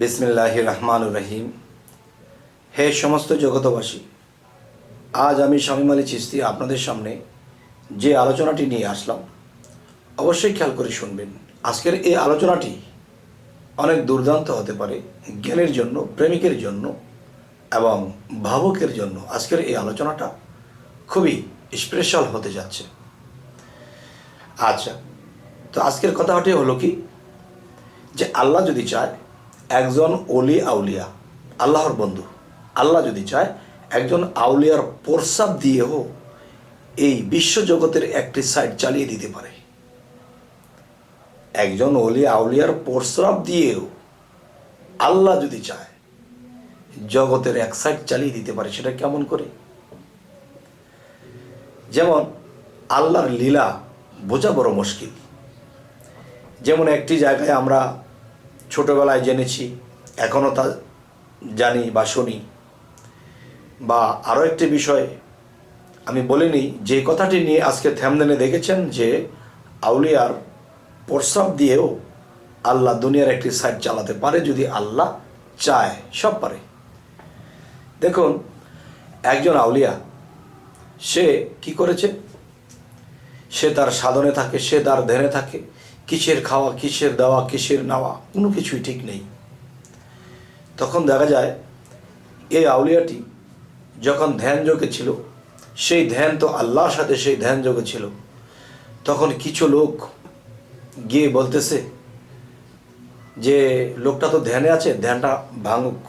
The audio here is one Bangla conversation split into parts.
বিসমিল্লাহ রহমান রহিম। হে সমস্ত জগতবাসী আজ আমি শামীম আলী চিস্তি আপনাদের সামনে যে আলোচনাটি নিয়ে আসলাম, অবশ্যই খেয়াল করে শুনবেন। আজকের এই আলোচনাটি অনেক দুর্দান্ত হতে পারে, জ্ঞানের জন্য, প্রেমিকের জন্য এবং ভাবকের জন্য আজকের এই আলোচনাটা খুবই স্পেশাল হতে যাচ্ছে। আচ্ছা তো আজকের কথাটি হলো কি? যে আল্লাহ যদি চায় একজন অলি আউলিয়া, আল্লাহর বন্ধু। আল্লাহ যদি চায়, একজন আউলিয়ার প্রস্রাব দিয়েও এই বিশ্বজগতের একটি সাইড চালিয়ে দিতে পারে। একজন অলি আউলিয়ার প্রস্রাব দিয়েও আল্লাহ যদি চায়, জগতের এক সাইড চালিয়ে দিতে পারে, সেটা কেমন করে? যেমন আল্লাহর লীলা বোঝা বড় মুশকিল। যেমন একটি জায়গায় আমরা ছোটবেলায় জেনেছি, এখনও তা জানি বা শুনি। বা আরও একটি বিষয় আমি বলিনি যে কথাটি নিয়ে আজকে থ্যামদেনে দেখেছেন যে আউলিয়ার প্রস্রাব দিয়েও আল্লাহ দুনিয়ার একটি সাইড চালাতে পারে যদি আল্লাহ চায়, সব পারে। দেখুন, একজন আউলিয়া, সে কি করেছে? সে তার সাধনে থাকে, সে তার ধ্যানে থাকে কিসের খাওয়া, কিসের দেওয়া, কিসের নেওয়া, কোনো কিছুই ঠিক নেই। তখন দেখা যায়, এই আউলিয়াটি যখন ধ্যান যোগে ছিল, সেই ধ্যান তো আল্লাহর সাথে সেই ধ্যান যোগে ছিল। তখন কিছু লোক গিয়ে বলতেছে যে, লোকটা তো ধ্যানে আছে, ধ্যানটা ভাঙুক।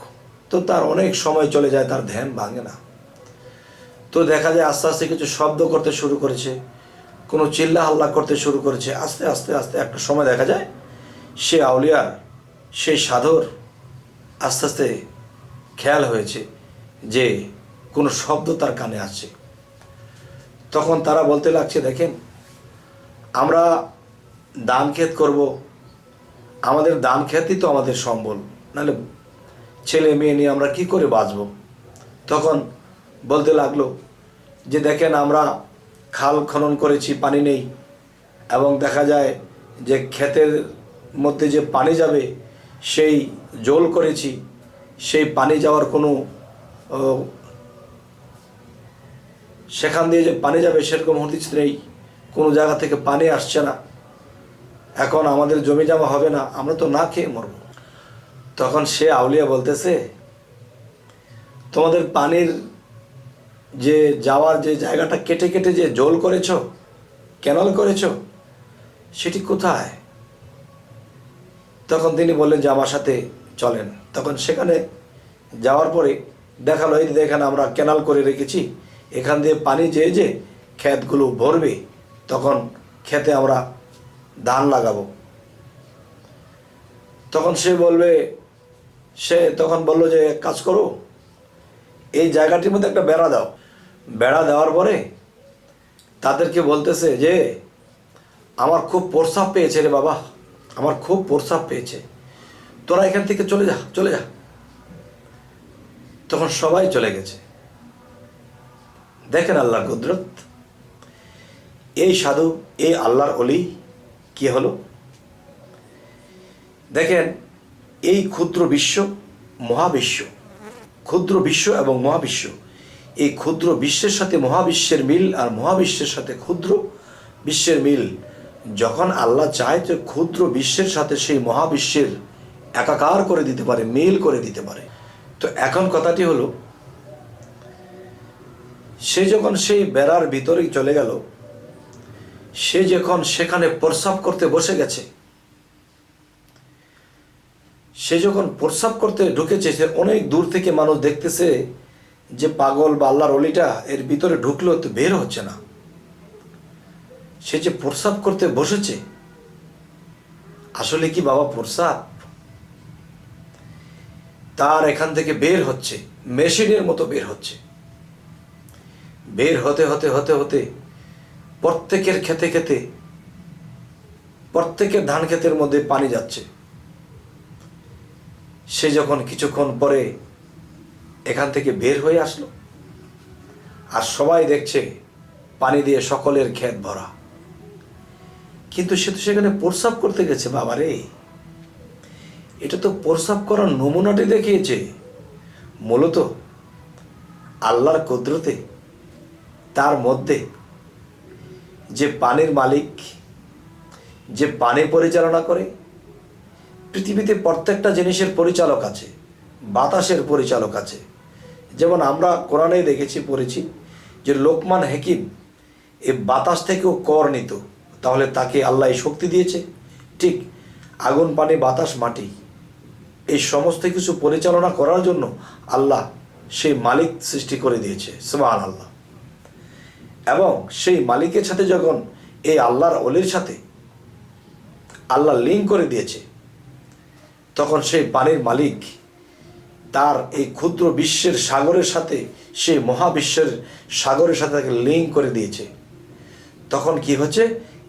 তো তার অনেক সময় চলে যায়, তার ধ্যান ভাঙে না। তো দেখা যায়, আস্তে আস্তে কিছু শব্দ করতে শুরু করেছে। কোনো চিল্লা হাল্লা করতে শুরু করেছে। আস্তে আস্তে আস্তে একটা সময় দেখা যায়, সে আউলিয়ার সেই সাধর আস্তে আস্তে খেয়াল হয়েছে যে কোনো শব্দ তার কানে আসছে। তখন তারা বলতে লাগছে, দেখেন, আমরা দান ক্ষেত করব, আমাদের দান ক্ষেতই তো আমাদের সম্বল। নাহলে ছেলে মেয়ে নিয়ে আমরা কি করে বাঁচব? তখন বলতে লাগল যে, দেখেন, আমরা খাল খনন করেছি, পানি নেই। এবং দেখা যায় যে ক্ষেতের মধ্যে যে পানি যাবে, সেই জল করেছি। সেই পানি যাওয়ার কোনো সেখান দিয়ে যে পানি যাবে সেরকম হদিস নেই। কোনো জায়গা থেকে পানি আসছে না। এখন আমাদের জমি জমা হবে না, আমরা তো না খেয়ে মরব। তখন সে আউলিয়া বলতেছে, তোমাদের পানির যে যাওয়ার যে জায়গাটা কেটে কেটে যে জল করেছ ক্যানাল করেছ, সেটি কোথায়? তখন তিনি বললেন যে, আমার সাথে চলেন। তখন সেখানে যাওয়ার পরে দেখাল, এই যে দেখেন আমরা ক্যানাল করে রেখেছি। এখান দিয়ে পানি যেয়ে যে ক্ষেতগুলো ভরবে, তখন খেতে আমরা ধান লাগাবো। তখন সে বলবে, সে তখন বলল যে, এক কাজ করো, এই জায়গাটির মধ্যে একটা বেড়া দাও। বেড়া দেওয়ার পরে তাদেরকে বলতেছে যে, আমার খুব প্রস্রাব পেয়েছে রে বাবা, আমার খুব প্রস্রাব পেয়েছে। তোরা এখান থেকে চলে যা চলে যা। তখন সবাই চলে গেছে। দেখেন আল্লাহর কুদরত। এই সাধু, এই আল্লাহর অলি কি হলো? দেখেন, এই ক্ষুদ্র বিশ্ব, মহাবিশ্ব, ক্ষুদ্র বিশ্ব এবং মহাবিশ্ব এই ক্ষুদ্র বিশ্বের সাথে, মহাবিশ্বের মিল আর মহাবিশ্বের সাথে ক্ষুদ্র বিশ্বের মিল, যখন আল্লাহ চায় যে ক্ষুদ্র বিশ্বের সাথে সেই মহাবিশ্বের একাকার করে দিতে পারে, মিল করে দিতে পারে। তো এখন কথাটি হলো, সে যখন সেই বেড়ার ভিতরে চলে গেল, সে যখন সেখানে প্রস্রাব করতে বসে গেছে, সে যখন প্রস্রাব করতে ঢুকেছে, সে অনেক দূর থেকে মানুষ দেখতেছে যে পাগল বা আল্লাহর অলিটা এর ভিতরে ঢুকলেও তো বের হচ্ছে না। সে যে প্রস্রাব করতে বসেছে, আসলে কি বাবা প্রস্রাব? তার এখান থেকে বের হচ্ছে, মেশিনের মতো বের হচ্ছে। বের হতে হতে হতে হতে প্রত্যেকের খেতে খেতে, প্রত্যেকের ধান ক্ষেতের মধ্যে পানি যাচ্ছে। সে যখন কিছুক্ষণ পরে এখান থেকে বের হয়ে আসলো। আর সবাই দেখছে পানি দিয়ে সকলের ক্ষেত ভরা। কিন্তু সে তো সেখানে প্রস্রাব করতে গেছে, বাবারে। এটা তো প্রস্রাব করার নমুনাটি দেখিয়েছে। মূলত আল্লাহর কুদরতে, তার মধ্যে যে পানির মালিক, যে পানি পরিচালনা করে, পৃথিবীতে প্রত্যেকটা জিনিসের পরিচালক আছে, বাতাসের পরিচালক আছে। যেমন আমরা কোরআনে দেখেছি, পড়েছি, যে লোকমান হাকিম এ বাতাস থেকেও কর নিত, তাহলে তাকে আল্লাহ শক্তি দিয়েছে। ঠিক আগুন, পানি, বাতাস, মাটি, এই সমস্ত কিছু পরিচালনা করার জন্য আল্লাহ সেই মালিক সৃষ্টি করে দিয়েছে সুবহান আল্লাহ এবং সেই মালিকের সাথে যখন এই আল্লাহর অলির সাথে আল্লাহ লিঙ্ক করে দিয়েছে, তখন সেই পানির মালিক তার এই ক্ষুদ্র বিশ্বের সাগরের সাথে, সে মহাবিশ্বের সাগরের সাথে তাকে লিঙ্ক করে দিয়েছে। তখন কি হচ্ছে?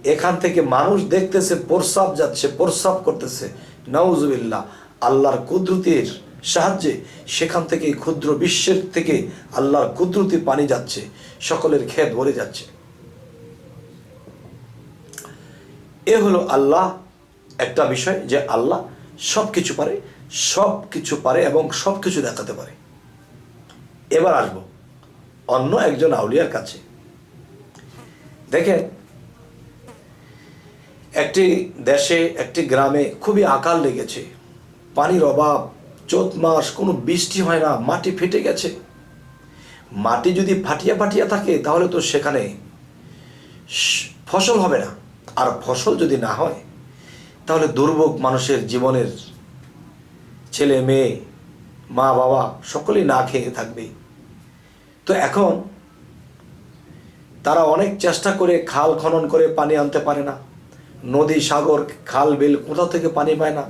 এখান থেকে মানুষ দেখতেছে, প্রস্রাব যাচ্ছে, প্রস্রাব করতেছে। নওজুবিল্লাহ আল্লাহর কুদরতির সাহায্যে সেখান থেকে ক্ষুদ্র বিশ্বের থেকে আল্লাহর কুদরতি পানি যাচ্ছে, সকলের ক্ষেত ভরে যাচ্ছে। এ হলো আল্লাহ একটা বিষয় যে আল্লাহ সব কিছু পারে সব কিছু পারে এবং সব কিছু দেখাতে পারে। এবার আসব অন্য একজন আউলিয়ার কাছে। দেখেন, একটি দেশে, একটি গ্রামে খুবই আকাল লেগেছে। পানির অভাব, চোত মাস, কোনো বৃষ্টি হয় না, মাটি ফেটে গেছে। মাটি যদি ফাটিয়া ফাটিয়া থাকে, তাহলে তো সেখানে ফসল হবে না। আর ফসল যদি না হয়, তাহলে দুর্ভোগ মানুষের জীবনের ছেলে, মেয়ে, মা, বাবা সকলেই না খেয়ে থাকবে। তো এখন তারা অনেক চেষ্টা করে খাল খনন করে পানি আনতে পারে না। নদী, সাগর, খাল, বিল কোথাও থেকে পানি পায় না,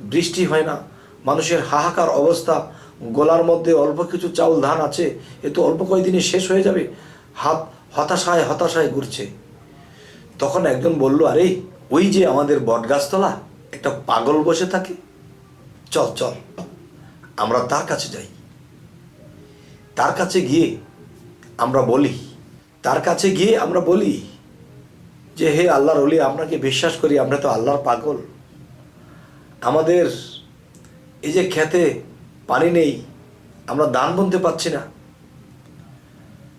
বৃষ্টি হয় না। মানুষের হাহাকার অবস্থা, গোলার মধ্যে অল্প কিছু চাউল ধান আছে, এ তো অল্প কয়েকদিনে শেষ হয়ে যাবে, হাত হতাশায় হতাশায় ঘুরছে। তখন একজন বলল, আরে, ওই যে আমাদের বটগাছতলা, একটা পাগল বসে থাকে। চল চল। আমরা তার কাছে যাই। তার কাছে গিয়ে আমরা বলি, তার কাছে গিয়ে আমরা বলি যে, হে আল্লাহর অলি আপনাকে বিশ্বাস করি, আমরা তো আল্লাহর পাগল। আমাদের এই যে খেতে পানি নেই, আমরা দান বলতে পারছি না।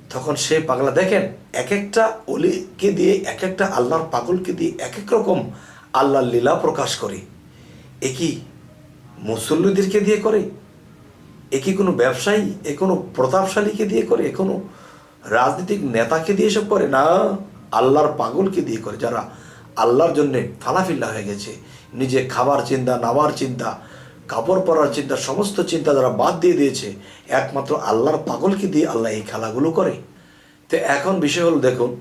তখন সে পাগলা, দেখেন এক একটা অলিকে দিয়ে এক একটা আল্লাহর পাগলকে দিয়ে এক এক রকম আল্লাহর লীলা প্রকাশ করে। এ কি মুসল্লিদেরকে দিয়ে করে? এ কি কোনো ব্যবসায়ী? এ কোনো প্রতাপশালীকে দিয়ে করে? এ কোনো রাজনৈতিক নেতাকে দিয়ে সব করে? না, আল্লাহর পাগলকে দিয়ে করে, যারা আল্লাহর জন্যে ফালাফিল্লা হয়ে গেছে। নিজে খাবার চিন্তা, নামার চিন্তা, কাপড় পরার চিন্তা, সমস্ত চিন্তা যারা বাদ দিয়ে দিয়েছে, একমাত্র আল্লাহর পাগলকে দিয়ে আল্লাহ এই খেলাগুলো করে। তো এখন বিষয় হলো, দেখুন,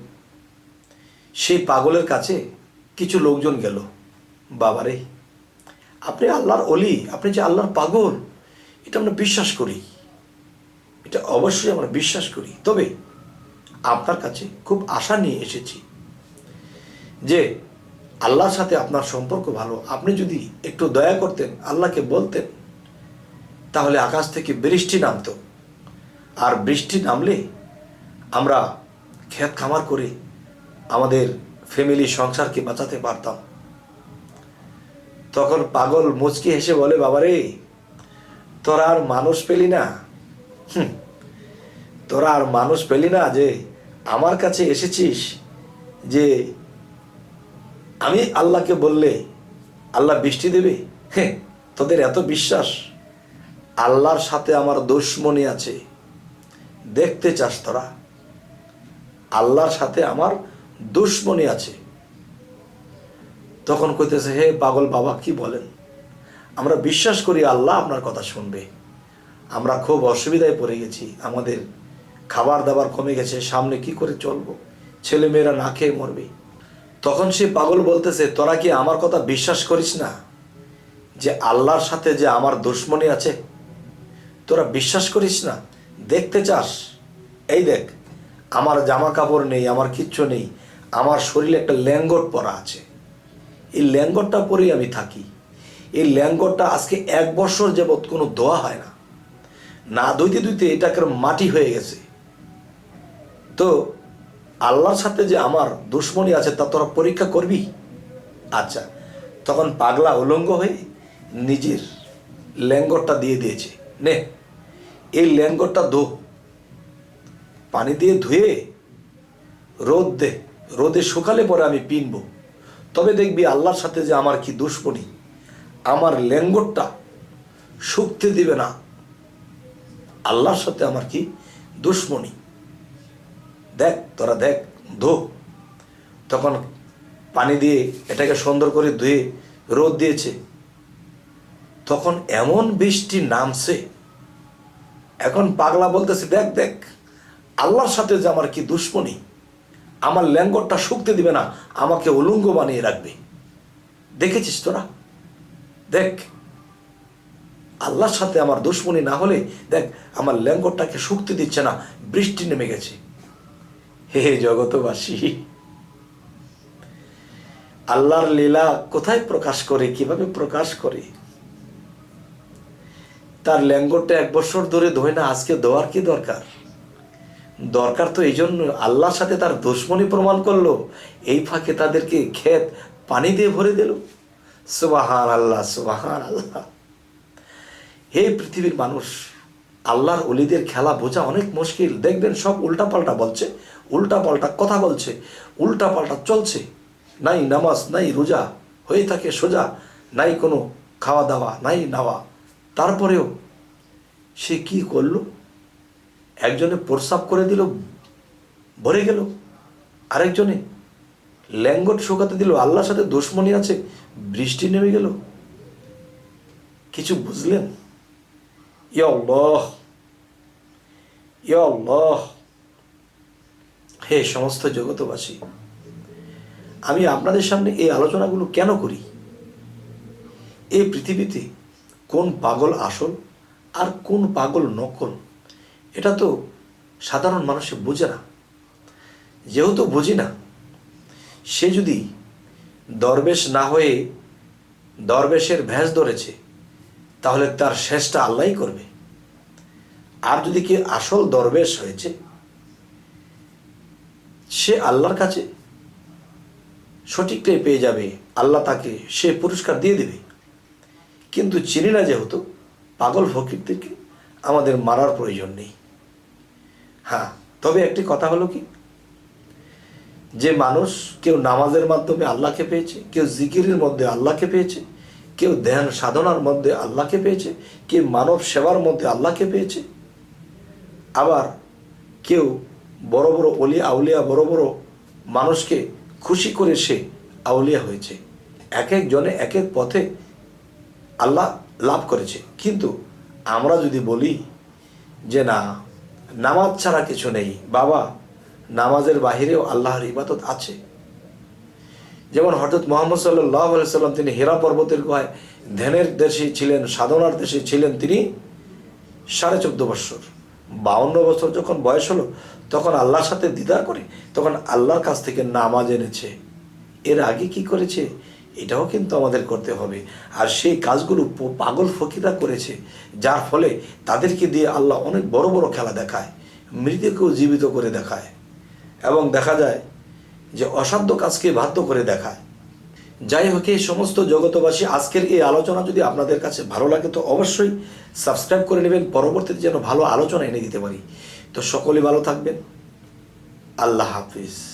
সেই পাগলের কাছে কিছু লোকজন গেল। বাবারে আপনি আল্লাহর অলি আপনি যে আল্লাহর পাগল, এটা আমরা বিশ্বাস করি। এটা অবশ্যই আমরা বিশ্বাস করি। তবে আপনার কাছে খুব আশা নিয়ে এসেছি যে আল্লাহর সাথে আপনার সম্পর্ক ভালো। আপনি যদি একটু দয়া করতেন, আল্লাহকে বলতেন, তাহলে আকাশ থেকে বৃষ্টি নামতো। আর বৃষ্টি নামলে আমরা ক্ষেত খামার করে আমাদের ফ্যামিলি সংসারকে বাঁচাতে পারতাম। তখন পাগল মুচকি হেসে বলে, বাবারে, তোরা আর মানুষ পেলি না। তোরা আর মানুষ পেলি না যে আমার কাছে এসেছিস, যে আমি আল্লাহকে বললে আল্লাহ বৃষ্টি দেবে। হ্যাঁ তোদের এত বিশ্বাস। আল্লাহর সাথে আমার দুশ্মনী আছে। দেখতে চাস তোরা। আল্লাহর সাথে আমার দুশ্মনী আছে। তখন কইতেছে, হে পাগল বাবা, কি বলেন? আমরা বিশ্বাস করি আল্লাহ আপনার কথা শুনবে। আমরা খুব অসুবিধায় পড়ে গেছি। আমাদের খাবার দাবার কমে গেছে। সামনে কি করে চলবো? ছেলে মেয়েরা না খেয়ে মরবে। তখন সে পাগল বলতেছে, তোরা কি আমার কথা বিশ্বাস করিস না? যে আল্লাহর সাথে যে আমার দুশ্মনী আছে? তোরা বিশ্বাস করিস না? দেখতে চাস? এই দেখ, আমার জামা কাপড় নেই, আমার কিচ্ছু নেই। আমার শরীরে একটা ল্যাঙ্গট পরা আছে। এই ল্যাঙ্গটটা পরেই আমি থাকি। এই ল্যাঙ্গটটা আজকে এক বছর যাবৎ কোনো দোয়া হয় না। না ধুইতে ধুইতে এটা কেরম মাটি হয়ে গেছে? তো আল্লাহর সাথে যে আমার দুশ্মনী আছে, তা তোরা পরীক্ষা করবি? আচ্ছা তখন পাগলা উলঙ্গ হয়ে নিজের ল্যাঙ্গরটা দিয়ে দিয়েছে। নে, এই ল্যাঙ্গরটা ধো। পানি দিয়ে ধুয়ে রোদ দে। রোদে শুকালে পরে আমি পিনব। তবে দেখবি আল্লাহর সাথে যে আমার কি দুশ্মনী? আমার ল্যাঙ্গরটা শুকতে দিবে না। আল্লাহর সাথে আমার কি দুশ্মনী? দেখ, তোরা দেখ, ধো। তখন পানি দিয়ে এটাকে সুন্দর করে ধুয়ে রোদ দিয়েছে। তখন এমন বৃষ্টি নামছে। এখন পাগলা বলতেছে, দেখ দেখ, আল্লাহর সাথে যে আমার কি দুশ্মনী? আমার ল্যাঙ্গরটা শুকতে দিবে না, আমাকে উলঙ্গ বানিয়ে রাখবে। দেখেছিস তোরা? দেখ, আল্লাহর সাথে আমার দুশ্মনী না হলে, দেখ, আমার ল্যাঙ্গরটাকে শুকতে দিচ্ছে না, বৃষ্টি নেমে গেছে। হে জগতবাসী আল্লাহর লীলা কোথায় প্রকাশ করে, কীভাবে প্রকাশ করে? তার ল্যাঙ্গরটা এক বছর ধরে ধোয় না, আজকে দেওয়ার কি দরকার? দরকার তো এই জন্য আল্লাহর সাথে তার দুশ্মনী প্রমাণ করল। এই ফাঁকে তাদেরকে ক্ষেত পানি দিয়ে ভরে দিল। সুবাহান আল্লাহ সুবাহান আল্লাহ হে পৃথিবীর মানুষ, আল্লাহর অলিদের খেলা বোঝা অনেক মুশকিল। দেখবেন সব উল্টাপাল্টা বলছে, উল্টাপাল্টা কথা বলছে, উল্টাপাল্টা চলছে। নাই নামাজ, নাই রোজা, হয়ে থাকে সোজা, নাই কোনো খাওয়া দাওয়া নাই নাওয়া। তারপরেও সে কি করল? একজনে প্রস্রাব করে দিল ভরে গেল। আরেকজনে ল্যাঙ্গট শুকাতে দিল, আল্লাহর সাথে দুশ্মনী আছে, বৃষ্টি নেমে গেল। কিছু বুঝলেন? হে সমস্ত জগতবাসী আমি আপনাদের সামনে এই আলোচনাগুলো কেন করি? এই পৃথিবীতে কোন পাগল আসল আর কোন পাগল নকল? এটা তো সাধারণ মানুষে বোঝে না। যেহেতু বুঝি না, সে যদি দরবেশ না হয়ে দরবেশের ভেষ ধরেছে, তাহলে তার শেষটা আল্লাহই করবে। আর যদি কি আসল দরবেশ হয়েছে, সে আল্লাহর কাছে সঠিকটাই পেয়ে যাবে, আল্লাহ তাকে সে পুরস্কার দিয়ে দেবে। কিন্তু চিনি না যেহেতু, পাগল ফকিরদেরকে আমাদের মারার প্রয়োজন নেই। হ্যাঁ তবে একটি কথা হলো কি? যে মানুষ কেউ নামাজের মাধ্যমে আল্লাহকে পেয়েছে, কেউ জিকিরের মধ্যে আল্লাহকে পেয়েছে, কেউ ধ্যান সাধনার মধ্যে আল্লাহকে পেয়েছে, কেউ মানব সেবার মধ্যে আল্লাহকে পেয়েছে, আবার কেউ বড় বড় অলিয়া আউলিয়া, বড় বড় মানুষকে খুশি করে সে আউলিয়া হয়েছে। এক এক জনে এক এক পথে আল্লাহ লাভ করেছে। কিন্তু আমরা যদি বলি যে না নামাজ ছাড়া কিছু নেই। বাবা, নামাজের বাহিরেও আল্লাহর ইবাদত আছে। যেমন হজরত মোহাম্মদ সাল্লাহ সাল্লাম তিনি হেরা পর্বতের গুহায় ধ্যানের দেশে ছিলেন, সাধনার দেশে ছিলেন তিনি সাড়ে চোদ্দ বৎসর বাউন্ন বছর যখন বয়স হলো, তখন আল্লাহর সাথে দিদার করে, তখন আল্লাহর কাছ থেকে নামাজ এনেছে। এর আগে কি করেছে? এটাও কিন্তু আমাদের করতে হবে। আর সেই কাজগুলো পাগল ফকিরা করেছে, যার ফলে তাদেরকে দিয়ে আল্লাহ অনেক বড় বড় খেলা দেখায়, মৃতকেও জীবিত করে দেখায় এবং দেখা যায় যে অসাধ্য কাজকে বাধ্য করে দেখায়। যাই হোক, এই সমস্ত জগতবাসী আজকের এই আলোচনা যদি আপনাদের কাছে ভালো লাগে, তো অবশ্যই সাবস্ক্রাইব করে নেবেন। পরবর্তীতে যেন ভালো আলোচনা এনে দিতে পারি। তো সকলে ভালো থাকবেন। আল্লাহ হাফিজ।